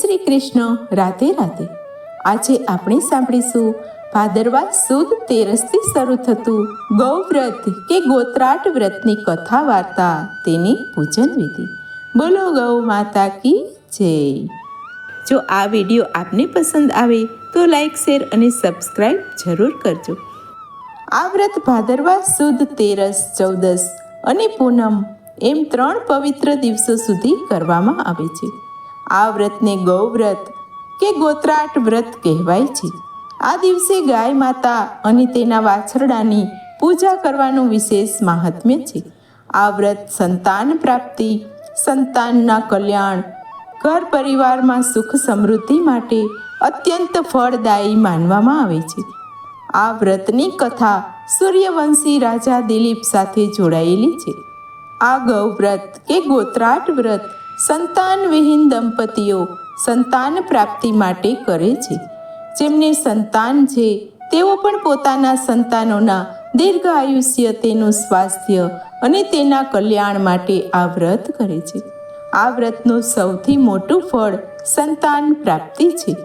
કૃષ્ણ રાધે રાધે. આજે આપણે સાંભળીશું ભાદરવા સુદ તેરસથી શરૂ થતું ગૌવ્રત કે ગોત્રાટ વ્રતની કથા વાર્તા, તેની પૂજન વિધિ. બોલો ગૌ માતા કી જય. જો આ વીડિયો આપને પસંદ આવે તો લાઈક, શેર અને સબસ્ક્રાઈબ જરૂર કરજો. આ વ્રત ભાદરવા સુદ તેરસ, ચૌદસ અને પૂનમ એમ ત્રણ પવિત્ર દિવસો સુધી કરવામાં આવે છે. આ વ્રતને ગૌવ્રત કે ગોત્રાટ વ્રત કહેવાય છે. આ દિવસે ગાય માતા અને તેના વાછરડાની પૂજા કરવાનું વિશેષ મહાત્મ્ય છે. આ વ્રત સંતાન પ્રાપ્તિ, સંતાનના કલ્યાણ, ઘર પરિવારમાં સુખ સમૃદ્ધિ માટે અત્યંત ફળદાયી માનવામાં આવે છે. આ વ્રતની કથા સૂર્યવંશી રાજા દિલીપ સાથે જોડાયેલી છે. આ ગૌવ્રત કે ગોત્રાટ વ્રત સંતાનવિહીન દંપતીઓ સંતાન પ્રાપ્તિ માટે કરે છે. જેમને સંતાન છે, તેઓ પણ પોતાના સંતાનોના દીર્ઘ આયુષ્ય, તેનું સ્વાસ્થ્ય અને તેના કલ્યાણ માટે આ વ્રત કરે છે. આ વ્રતનું સૌથી મોટું ફળ સંતાન પ્રાપ્તિ છે.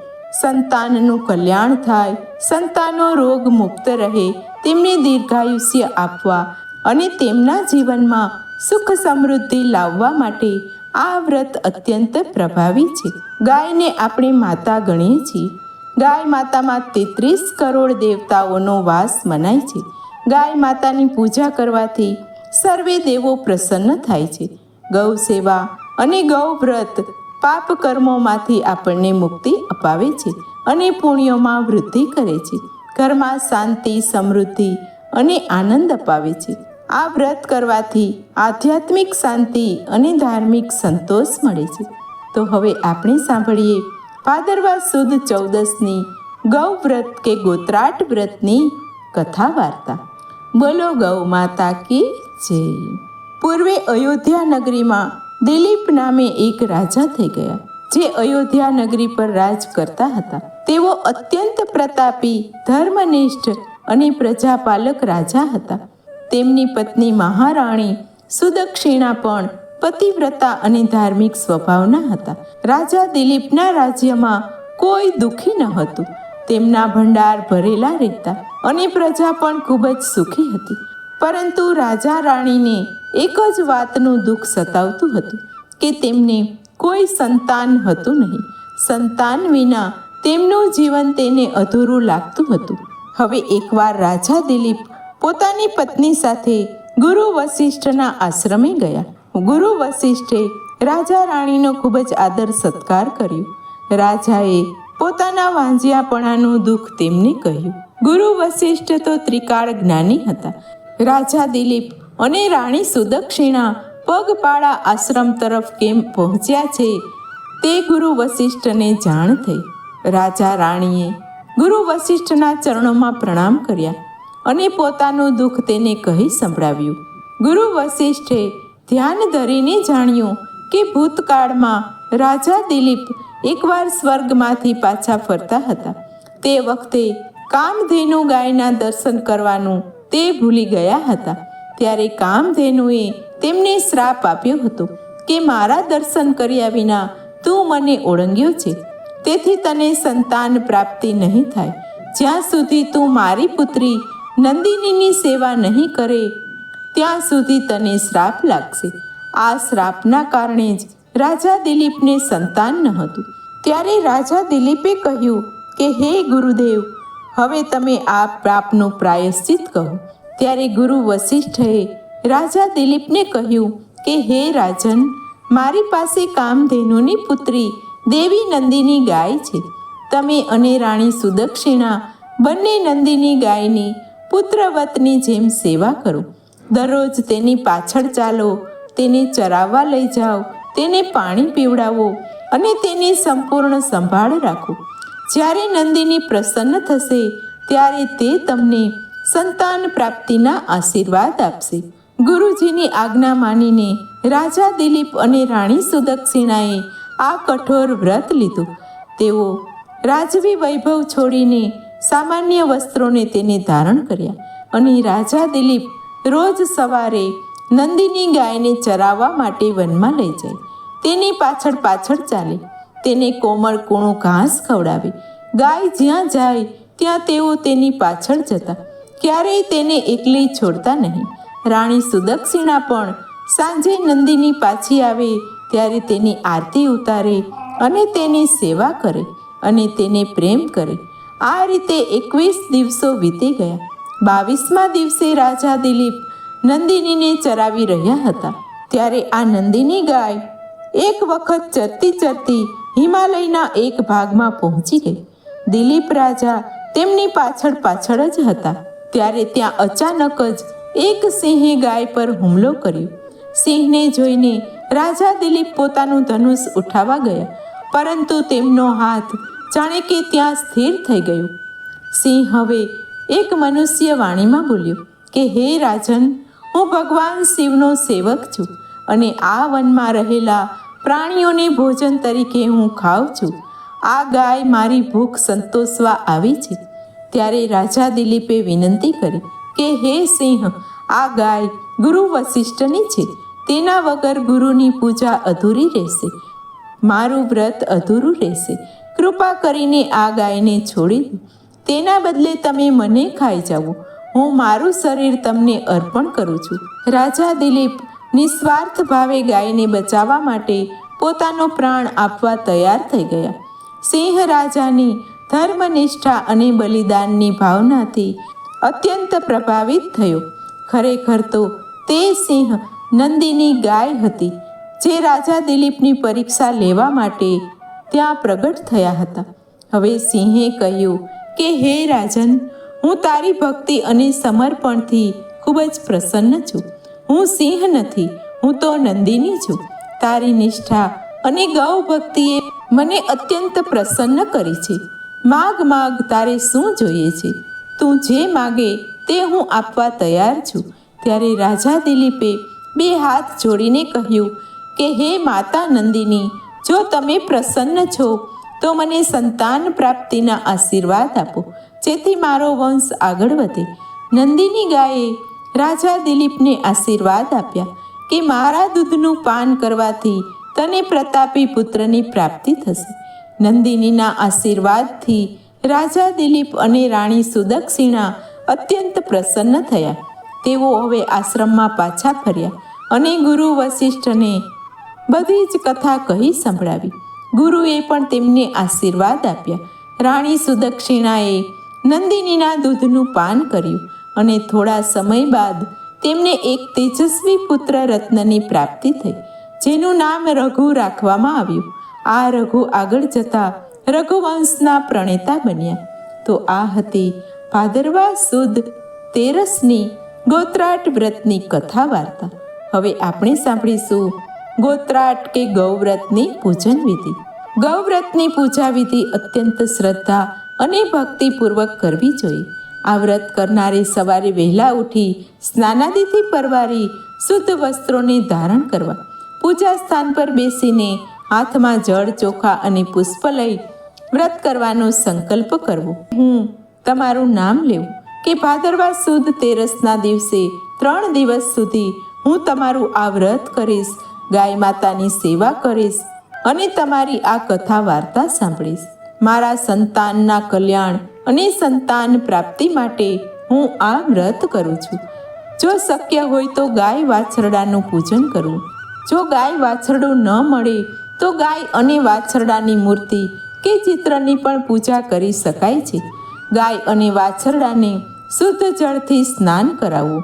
સંતાનનું કલ્યાણ થાય, સંતાનો રોગ મુક્ત રહે, તેમને દીર્ઘાયુષ્ય આપવા અને તેમના જીવનમાં સુખ સમૃદ્ધિ લાવવા માટે આ વ્રત અત્યંત પ્રભાવી છે. ગાયને આપણે માતા ગણીએ છીએ. ગાય માતામાં તેત્રીસ કરોડ દેવતાઓનો વાસ મનાય છે. ગાય માતાની પૂજા કરવાથી સર્વે દેવો પ્રસન્ન થાય છે. ગૌ સેવા અને ગૌ વ્રત પાપ કર્મોમાંથી આપણને મુક્તિ અપાવે છે અને પુણ્યોમાં વૃદ્ધિ કરે છે. ઘરમાં શાંતિ, સમૃદ્ધિ અને આનંદ અપાવે છે. આ વ્રત કરવાથી આધ્યાત્મિક શાંતિ અને ધાર્મિક સંતોષ મળે છે. તો હવે આપણે સાંભળીએ ભાદરવા સુદ ચૌદસની ગૌ વ્રત કે ગોત્રાટ વ્રતની કથા વાર્તા. બોલો ગૌ માતા કી જય. પૂર્વે અયોધ્યા નગરીમાં દિલીપ નામે એક રાજા થઈ ગયા, જે અયોધ્યા નગરી પર રાજ કરતા હતા. તેઓ અત્યંત પ્રતાપી, ધર્મનિષ્ઠ અને પ્રજાપાલક રાજા હતા. તેમની પત્ની મહારાણી સુદક્ષિણા પણ પતિવ્રતા અને ધાર્મિક સ્વભાવના હતા. રાજા દિલીપના રાજ્યમાં કોઈ દુઃખી ન હતું. તેમના ભંડાર ભરેલા રહેતા અને પ્રજા પણ ખૂબ જ સુખી હતી. પરંતુ રાજા રાણીને એક જ વાતનું દુઃખ સતાવતું હતું કે તેમને કોઈ સંતાન હતું નહીં. સંતાન વિના તેમનું જીવન તેને અધૂરું લાગતું હતું. હવે એકવાર રાજા દિલીપ પોતાની પત્ની સાથે ગુરુ વસિષ્ઠના આશ્રમે ગયા. ગુરુ વસિષ્ઠે રાજા રાણીનો ખૂબ જ આદર સત્કાર કર્યો. રાજાએ પોતાના વાંજિયાપણાનું દુઃખ તેમને કહ્યું. ગુરુ વસિષ્ઠ તો ત્રિકાળ જ્ઞાની હતા. રાજા દિલીપ અને રાણી સુદક્ષિણા પગપાળા આશ્રમ તરફ કેમ પહોંચ્યા છે તે ગુરુ વસિષ્ઠને જાણ થઈ. રાજા રાણીએ ગુરુ વસિષ્ઠના ચરણોમાં પ્રણામ કર્યા. અને પોતાનું દુઃખ તેને કહી સંભળાવ્યું. ગુરુ વશિષ્ઠે ધ્યાન ધરીને જાણ્યું કે ભૂતકાળમાં રાજા દિલીપ એકવાર સ્વર્ગમાંથી પાછા ફરતા હતા. તે વખતે કામધેનુ ગાયના દર્શન કરવાનું તે ભૂલી ગયા હતા. ત્યારે કામધેનુએ તેમને શ્રાપ આપ્યો હતો કે મારા દર્શન કર્યા વિના તું મને ઓળંગ્યો છે. તેથી તને સંતાન પ્રાપ્તિ નહીં થાય. જ્યાં સુધી તું મારી પુત્રી નંદિનીની સેવા નહીં કરે, ત્યાં સુધી તને શ્રાપ લાગશે. આ શ્રાપના કારણે જ રાજા દિલીપને સંતાન ન હતું. ત્યારે રાજા દિલીપે કહ્યું કે, હે ગુરુદેવ, હવે તમે આ પ્રાપનું પ્રાયશ્ચિત કહો ત્યારે ગુરુ વસિષ્ઠએ રાજા દિલીપને કહ્યું કે, હે રાજન, મારી પાસે કામધેનુની પુત્રી દેવી નંદિની ગાય છે. તમે અને રાણી સુદક્ષિણા બંને નંદિની ગાયની પુત્રવતની જેમ સેવા કરો. દરરોજ તેની પાછળ ચાલો, તેને ચરાવવા લઈ જાઓ, તેને પાણી પીવડાવો અને તેની સંપૂર્ણ સંભાળ રાખો. જ્યારે નંદિની પ્રસન્ન થશે, ત્યારે તે તમને સંતાન પ્રાપ્તિના આશીર્વાદ આપશે. ગુરુજીની આજ્ઞા માનીને રાજા દિલીપ અને રાણી સુદક્ષિણાએ આ કઠોર વ્રત લીધું. તેઓ રાજવી વૈભવ છોડીને સામાન્ય વસ્ત્રોને તેને ધારણ કર્યા અને રાજા દિલીપ રોજ સવારે નંદીની ગાયને ચરાવવા માટે વનમાં લઈ જાય. તેની પાછળ પાછળ ચાલે. તેને કોમળ કૂણું ઘાસ ખવડાવે. ગાય જ્યાં જાય, ત્યાં તેઓ તેની પાછળ જતા. ક્યારેય તેને એકલી છોડતા નહીં. રાણી સુદક્ષિણા પણ સાંજે નંદીની પાછી આવે ત્યારે તેની આરતી ઉતારે અને તેની સેવા કરે અને તેને પ્રેમ કરે. આ રીતે એકવીસ દિવસો વીતી ગયા. બાવીસમા દિવસે રાજા દિલીપ નંદિનીને ચરાવી રહ્યા હતા. ત્યારે આ નંદિની ગાય એક વખત ચરતી ચરતી હિમાલયના એક ભાગમાં પહોંચી ગઈ. દિલીપ રાજા તેમની પાછળ પાછળ જ હતા. ત્યારે ત્યાં અચાનક જ એક સિંહે ગાય પર હુમલો કર્યો. સિંહને જોઈને રાજા દિલીપ પોતાનું ધનુષ ઉઠાવવા ગયા. પરંતુ તેમનો હાથ જાણે કે ત્યાં સ્થિર થઈ ગયું. સિંહ હવે એક મનુષ્ય વાણીમાં બોલ્યો, કે હે રાજન, હું ભગવાન શિવનો સેવક છું અને આ વનમાં રહેલા પ્રાણીઓને ભોજન તરીકે હું ખાઉં છું. આ ગાય મારી ભૂખ સંતોષવા આવી છે. ત્યારે રાજા દિલીપે વિનંતી કરી, કે હે સિંહ, આ ગાય ગુરુ વશિષ્ઠની છે. તેના વગર ગુરુની પૂજા અધૂરી રહેશે. મારું વ્રત અધૂરું રહેશે. કૃપા કરીને આ ગાયને છોડી દો. તેના બદલે તમે મને ખાઈ જાઓ. હું મારું શરીર તમને અર્પણ કરું છું. રાજા દિલીપ નિસ્વાર્થ ભાવે ગાયને બચાવવા માટે પોતાનો પ્રાણ આપવા તૈયાર થઈ ગયા. સિંહ રાજાની ધર્મનિષ્ઠા અને બલિદાનની ભાવનાથી અત્યંત પ્રભાવિત થયો. ખરેખર તો તે સિંહ નંદીની ગાય હતી, જે રાજા દિલીપની પરીક્ષા લેવા માટે ત્યાં પ્રગટ થયા હતા. હવે સિંહે કહ્યું કે, હે રાજન, હું તારી ભક્તિ અને સમર્પણથી ખૂબ જ પ્રસન્ન છું. હું સિંહ નથી, હું તો નંદિની છું. તારી નિષ્ઠા અને ગૌ ભક્તિએ મને અત્યંત પ્રસન્ન કરી છે. માગ માગ, તારે શું જોઈએ છે? તું જે માગે તે હું આપવા તૈયાર છું. ત્યારે રાજા દિલીપે બે હાથ જોડીને કહ્યું કે, હે માતા નંદિની જો તમે પ્રસન્ન છો, તો મને સંતાન પ્રાપ્તિના આશીર્વાદ આપો. જેથી મારો વંશ આગળ વધે. નંદિની ગાયે રાજા દિલીપને આશીર્વાદ આપ્યા કે મારા દૂધનું પાન કરવાથી તને પ્રતાપી પુત્રની પ્રાપ્તિ થશે. નંદિનીના આશીર્વાદથી રાજા દિલીપ અને રાણી સુદક્ષિણા અત્યંત પ્રસન્ન થયા. તેઓ હવે આશ્રમમાં પાછા ફર્યા અને ગુરુ વશિષ્ઠને બધી જ કથા કહી સંભળાવી. ગુરુએ પણ તેમને આશીર્વાદ આપ્યા. રાણી સુદક્ષિણાએ નંદિનીના દૂધનું પાન કર્યું અને થોડા સમય બાદ તેમને એક તેજસ્વી પુત્ર રત્નની પ્રાપ્તિ થઈ, જેનું નામ રઘુ રાખવામાં આવ્યું. આ રઘુ આગળ જતા રઘુવંશના પ્રણેતા બન્યા. તો આ હતી ભાદરવા સુદ તેરસની ગોત્રાટ વ્રતની કથા વાર્તા. હવે આપણે સાંભળીશું ગોત્રાટ કે ગૌવ્રતની પૂજન વિધિ. ગૌવ્રતની પૂજા વિધિ અત્યંત શ્રદ્ધા અને ભક્તિપૂર્વક કરવી જોઈએ. આ વ્રત કરનારે સવારે વહેલા ઉઠી, સ્નાનાદિથી પરવારી, શુદ્ધ વસ્ત્રોને ધારણ કરવા, પૂજા સ્થાન પર બેસીને હાથમાં જળ ચોખા અને પુષ્પ લઈ વ્રત કરવાનો સંકલ્પ કરવો. હું તમારું નામ લેવું કે ભાદરવા સુદ તેરસના દિવસે ત્રણ દિવસ સુધી હું તમારું આ વ્રત કરીશ ગાય માતાની સેવા કરીશ અને તમારી આ કથા વાર્તા સાંભળીશ. મારા સંતાનના કલ્યાણ અને સંતાન પ્રાપ્તિ માટે હું આ વ્રત કરું છું. જો શક્ય હોય તો ગાય વાછરડાનું પૂજન કરવું જો ગાય વાછરડું ન મળે તો ગાય અને વાછરડાની મૂર્તિ કે ચિત્રની પણ પૂજા કરી શકાય છે. ગાય અને વાછરડાને શુદ્ધ જળથી સ્નાન કરાવવું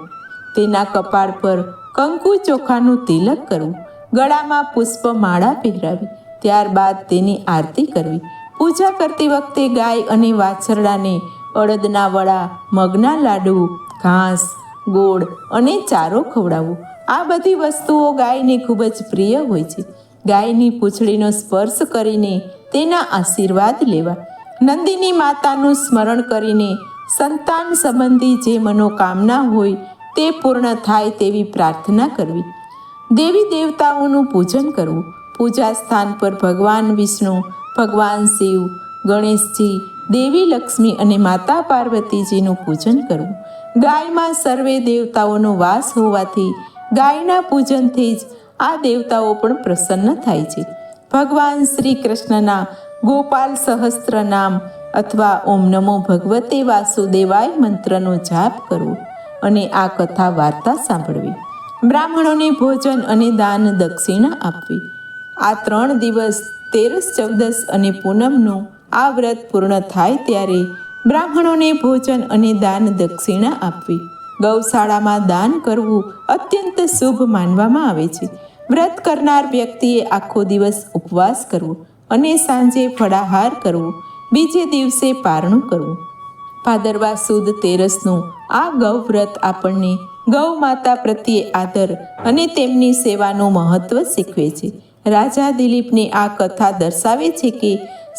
તેના કપાળ પર કંકુ ચોખાનું તિલક કરવું ગળામાં પુષ્પ માળા પહેરાવી, ત્યારબાદ તેની આરતી કરવી. પૂજા કરતી વખતે ગાય અને વાછરડાને અડદના વડા, મગના લાડુ, ઘાસ, ગોળ અને ચારો ખવડાવવો. આ બધી વસ્તુઓ ગાયને ખૂબ જ પ્રિય હોય છે. ગાયની પૂંછડીનો સ્પર્શ કરીને તેના આશીર્વાદ લેવા. નંદિની માતાનું સ્મરણ કરીને સંતાન સંબંધી જે મનોકામના હોય તે પૂર્ણ થાય તેવી પ્રાર્થના કરવી. દેવી દેવતાઓનું પૂજન કરવું. પૂજા સ્થાન પર ભગવાન વિષ્ણુ, ભગવાન શિવ, ગણેશજી, દેવી લક્ષ્મી અને માતા પાર્વતીજીનું પૂજન કરવું. ગાયમાં સર્વે દેવતાઓનો વાસ હોવાથી ગાયના પૂજનથી જ આ દેવતાઓ પણ પ્રસન્ન થાય છે. ભગવાન શ્રી કૃષ્ણના ગોપાલ સહસ્ત્ર નામ અથવા ઓમ નમો ભગવતે વાસુદેવાય મંત્રનો જાપ કરવો અને આ કથા વાર્તા સાંભળવી. બ્રાહ્મણોને ભોજન અને દાન દક્ષિણા આપવી. આ ત્રણ દિવસ તેરસ, ચૌદસ અને પૂનમનું આ વ્રત પૂર્ણ થાય ત્યારે બ્રાહ્મણોને ભોજન અને દાન દક્ષિણા આપવી. ગૌશાળામાં દાન કરવું અત્યંત શુભ માનવામાં આવે છે. વ્રત કરનાર વ્યક્તિએ આખો દિવસ ઉપવાસ કરવો અને સાંજે ફળાહાર કરવો. બીજે દિવસે પારણું કરવું. ભાદરવા સુદ તેરસનું આ ગૌવ્રત આપણને ગૌ માતા પ્રત્યે આદર અને તેમની સેવાનું મહત્વ શીખવે છે. રાજા દિલીપની આ કથા દર્શાવે છે કે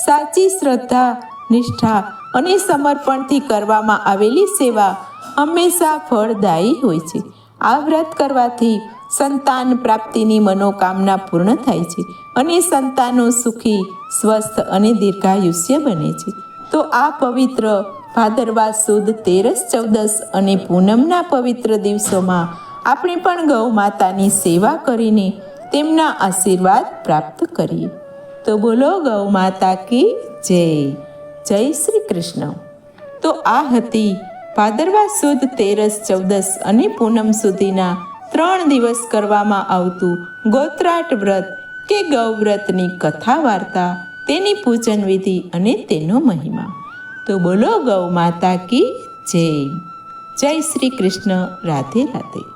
સાચી શ્રદ્ધા, નિષ્ઠા અને સમર્પણથી કરવામાં આવેલી સેવા હંમેશા ફળદાયી હોય છે. આ વ્રત કરવાથી સંતાન પ્રાપ્તિની મનોકામના પૂર્ણ થાય છે અને સંતાનો સુખી, સ્વસ્થ અને દીર્ઘાયુષ્ય બને છે. તો આ પવિત્ર ભાદરવા સુદ તેરસ ચૌદસ અને પૂનમના પવિત્ર દિવસોમાં આપણે પણ ગૌ માતાની સેવા કરીને તેમના આશીર્વાદ પ્રાપ્ત કરીએ. તો બોલો ગૌ માતા કી જય. જય શ્રી કૃષ્ણ. તો આ હતી ભાદરવા સુદ તેરસ ચૌદસ અને પૂનમ સુધીના ત્રણ દિવસ કરવામાં આવતું ગોત્રાટ વ્રત કે ગૌવ્રતની કથા વાર્તા, તેની પૂજન વિધિ અને તેનો મહિમા. તો બોલો ગૌ માતા કી જય. જય શ્રી કૃષ્ણ. રાધે રાધે.